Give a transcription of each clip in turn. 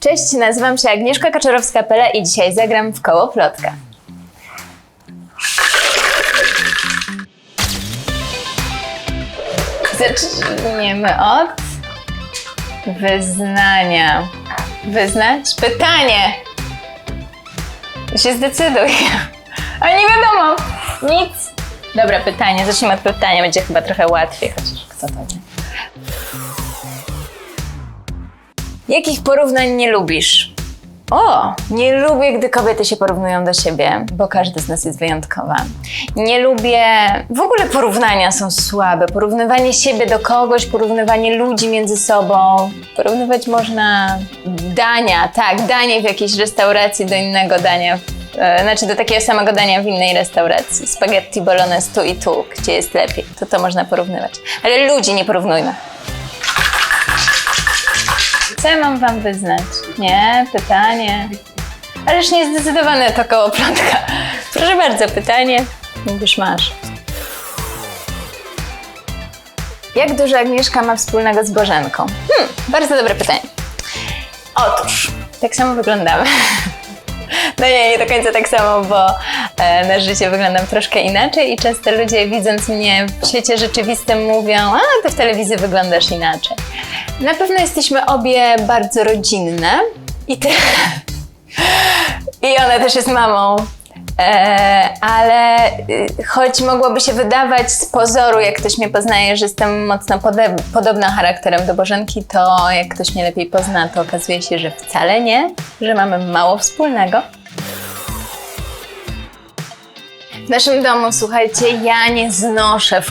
Cześć, nazywam się Agnieszka Kaczorowska-Pele i dzisiaj zagram w koło plotka. Zaczniemy od wyznania. Wyznać? Pytanie! Się zdecyduj. A nie wiadomo. Nic. Dobra, pytanie. Zacznijmy od pytania. Będzie chyba trochę łatwiej, chociaż kto to wie. Jakich porównań nie lubisz? O, nie lubię, gdy kobiety się porównują do siebie, bo każdy z nas jest wyjątkowa. Nie lubię, w ogóle porównania są słabe. Porównywanie siebie do kogoś, porównywanie ludzi między sobą. Porównywać można dania, tak, danie w jakiejś restauracji do innego dania. E, Znaczy do takiego samego dania w innej restauracji. Spaghetti bolognese tu i tu, gdzie jest lepiej. To to można porównywać. Ale ludzi nie porównujmy. Co ja mam wam wyznać? Nie, pytanie. Ależ niezdecydowane to koło plątka. Proszę bardzo, pytanie. Już masz. Jak dużo Agnieszka ma wspólnego z Bożenką? Hmm, bardzo dobre pytanie. Otóż, tak samo wyglądamy. No nie, nie do końca tak samo, bo e, na życie wyglądam troszkę inaczej i często ludzie widząc mnie w świecie rzeczywistym mówią, a ty w telewizji wyglądasz inaczej. Na pewno jesteśmy obie bardzo rodzinne i ty... I ona też jest mamą. E, ale y, choć mogłoby się wydawać z pozoru, jak ktoś mnie poznaje, że jestem mocno podobna charakterem do Bożenki, to jak ktoś mnie lepiej pozna, to okazuje się, że wcale nie, że mamy mało wspólnego. W naszym domu, słuchajcie, ja nie znoszę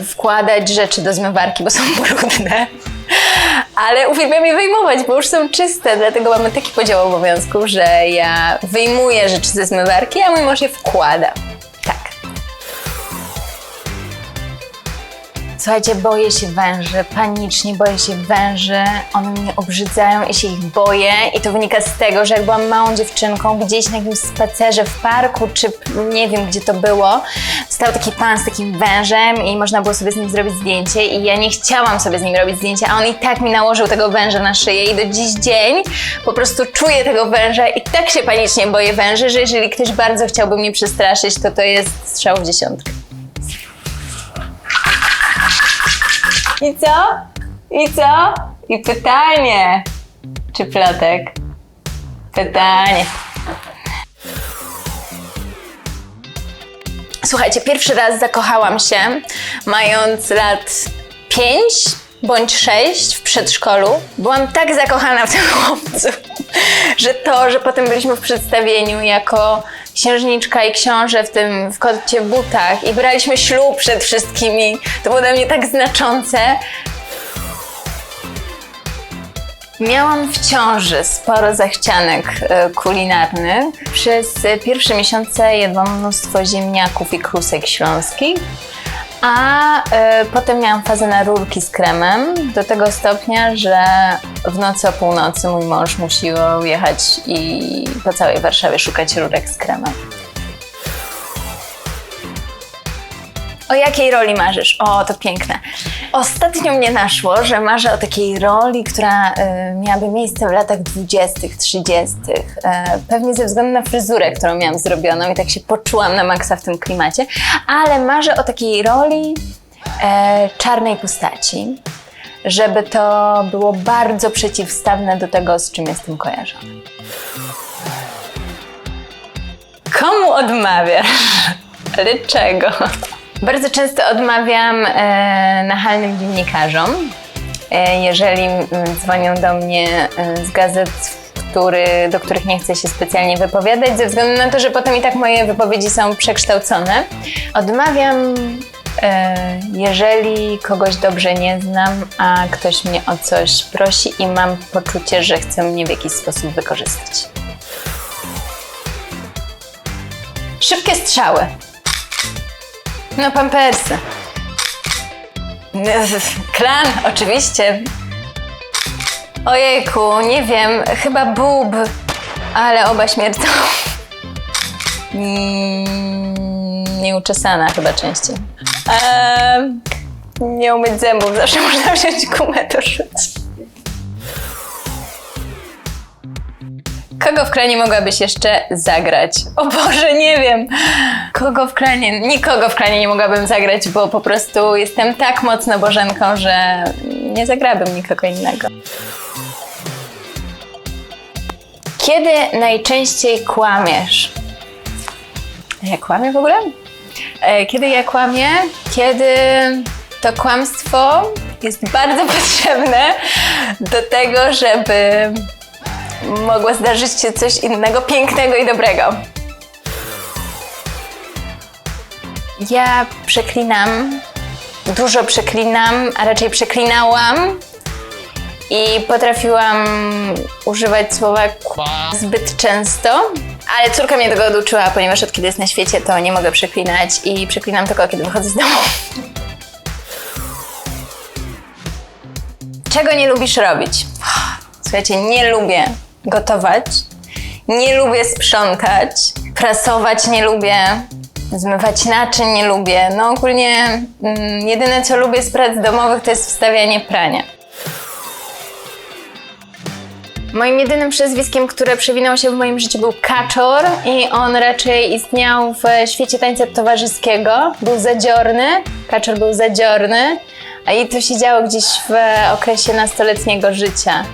y, wkładać rzeczy do zmywarki, bo są brudne. Ale uwielbiam je wyjmować, bo już są czyste, dlatego mamy taki podział obowiązków, że ja wyjmuję rzeczy ze zmywarki, a mój mąż je wkłada. Słuchajcie, boję się węży, panicznie boję się węży. One mnie obrzydzają i się ich boję. I to wynika z tego, że jak byłam małą dziewczynką, gdzieś na jakimś spacerze w parku, czy nie wiem gdzie to było, stał taki pan z takim wężem i można było sobie z nim zrobić zdjęcie. I ja nie chciałam sobie z nim robić zdjęcia, a on i tak mi nałożył tego węża na szyję. I do dziś dzień po prostu czuję tego węża i tak się panicznie boję węży, że jeżeli ktoś bardzo chciałby mnie przestraszyć, to to jest strzał w dziesiątkę. I co? I co? I pytanie. Czy plotek? Pytanie. Słuchajcie, pierwszy raz zakochałam się, mając lat 5 bądź 6 w przedszkolu. Byłam tak zakochana w tym chłopcu, że to, że potem byliśmy w przedstawieniu jako księżniczka i książę w tym, w kocie butach i braliśmy ślub przed wszystkimi, to było dla mnie tak znaczące, Miałam w ciąży sporo zachcianek e, kulinarnych. Przez e, pierwsze miesiące jadłam mnóstwo ziemniaków i krusek śląskich. A e, potem miałam fazę na rurki z kremem do tego stopnia, że w nocy o północy mój mąż musiał jechać i po całej Warszawie szukać rurek z kremem. O jakiej roli marzysz? O, to piękne. Ostatnio mnie naszło, że marzę o takiej roli, która y, miałaby miejsce w latach 20., 30. Y, pewnie ze względu na fryzurę, którą miałam zrobioną i tak się poczułam na maksa w tym klimacie, ale marzę o takiej roli e, czarnej postaci, żeby to było bardzo przeciwstawne do tego, z czym jestem kojarzona. Komu odmawiasz? Ale czego? Bardzo często odmawiam e, nachalnym dziennikarzom, e, jeżeli mm, dzwonią do mnie e, z gazet, który, do których nie chcę się specjalnie wypowiadać, ze względu na to, że potem i tak moje wypowiedzi są przekształcone. Odmawiam, e, jeżeli kogoś dobrze nie znam, a ktoś mnie o coś prosi i mam poczucie, że chce mnie w jakiś sposób wykorzystać. Szybkie strzały. No, pampersy. Klan, oczywiście. Ojejku, nie wiem, chyba bób, ale oba śmiercą. Mm, nieuczesana chyba częściej. Eee, nie umyć zębów, zawsze można wziąć gumę do rzucić. Kogo w kranie mogłabyś jeszcze zagrać? O Boże, nie wiem. Kogo w kranie? Nikogo w kranie nie mogłabym zagrać, bo po prostu jestem tak mocno Bożenką, że nie zagrałabym nikogo innego. Kiedy najczęściej kłamiesz? Ja kłamię w ogóle? E, Kiedy ja kłamię? Kiedy to kłamstwo jest bardzo potrzebne do tego, żeby mogło zdarzyć się coś innego, pięknego i dobrego. Ja przeklinam, dużo przeklinam, a raczej przeklinałam i potrafiłam używać słowa zbyt często, ale córka mnie tego oduczyła, ponieważ od kiedy jest na świecie, to nie mogę przeklinać i przeklinam tylko, kiedy wychodzę z domu. Czego nie lubisz robić? Słuchajcie, nie lubię gotować, nie lubię sprzątać, prasować nie lubię, zmywać naczyń nie lubię. No ogólnie mm, jedyne co lubię z prac domowych to jest wstawianie prania. Moim jedynym przezwiskiem, które przewinęło się w moim życiu był Kaczor i on raczej istniał w świecie tańca towarzyskiego. Był zadziorny, Kaczor był zadziorny, i to się działo gdzieś w okresie nastoletniego życia.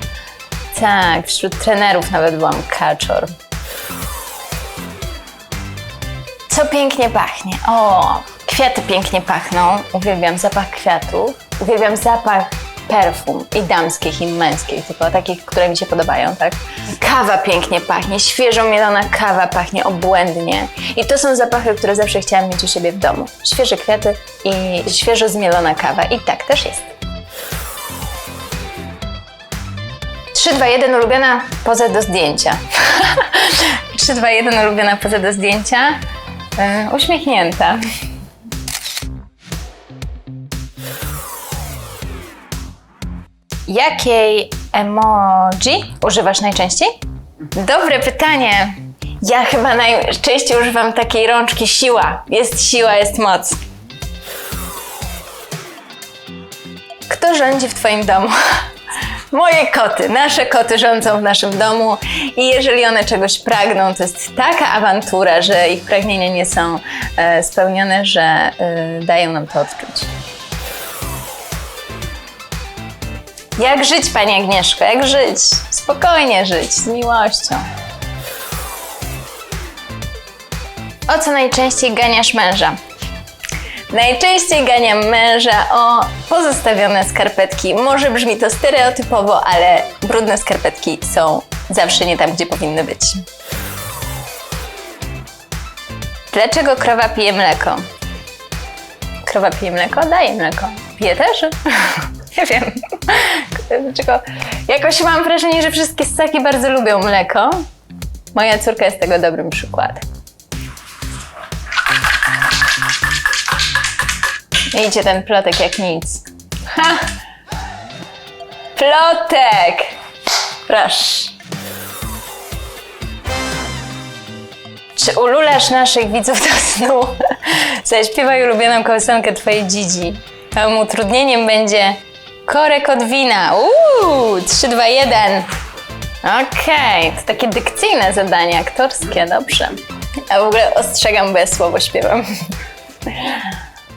Tak, wśród trenerów nawet byłam Kaczor. Co pięknie pachnie? O, kwiaty pięknie pachną. Uwielbiam zapach kwiatów. Uwielbiam zapach perfum i damskich, i męskich, tylko takich, które mi się podobają, tak? Kawa pięknie pachnie, świeżo mielona kawa pachnie obłędnie. I to są zapachy, które zawsze chciałam mieć u siebie w domu. Świeże kwiaty i świeżo zmielona kawa. I tak też jest. 3, 2, 1 ulubiona poza do zdjęcia. 3, 2, 1 ulubiona poza do zdjęcia. Yy, uśmiechnięta. Jakiej emoji używasz najczęściej? Dobre pytanie. Ja chyba najczęściej używam takiej rączki siła. Jest siła, jest moc. Kto rządzi w Twoim domu? Moje koty, nasze koty rządzą w naszym domu i jeżeli one czegoś pragną, to jest taka awantura, że ich pragnienia nie są e, spełnione, że e, dają nam to odczuć. Jak żyć, Pani Agnieszko? Jak żyć? Spokojnie żyć, z miłością. O co najczęściej ganiasz męża? Najczęściej ganiam męża o pozostawione skarpetki. Może brzmi to stereotypowo, ale brudne skarpetki są zawsze nie tam, gdzie powinny być. Dlaczego krowa pije mleko? Krowa pije mleko? Daje mleko. Pije też? Nie wiem. Dlaczego? Jakoś mam wrażenie, że wszystkie ssaki bardzo lubią mleko. Moja córka jest tego dobrym przykładem. Idzie ten plotek jak nic. Ha! Plotek! Proszę. Czy ululasz naszych widzów do snu? Zaśpiewaj ulubioną kołysankę twojej dzidzi. Małym utrudnieniem będzie korek od wina. Uuu, 3, 2, 1. Okej, to takie dykcyjne zadanie, aktorskie, dobrze. A w ogóle ostrzegam, bo ja słowo śpiewam.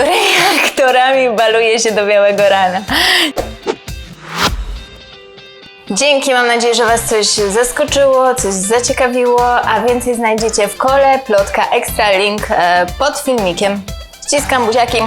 którymi aktorami baluje się do białego rana? Dzięki, mam nadzieję, że Was coś zaskoczyło, coś zaciekawiło, a więcej znajdziecie w kole Plotka Extra, link e, pod filmikiem. Ściskam buziaki.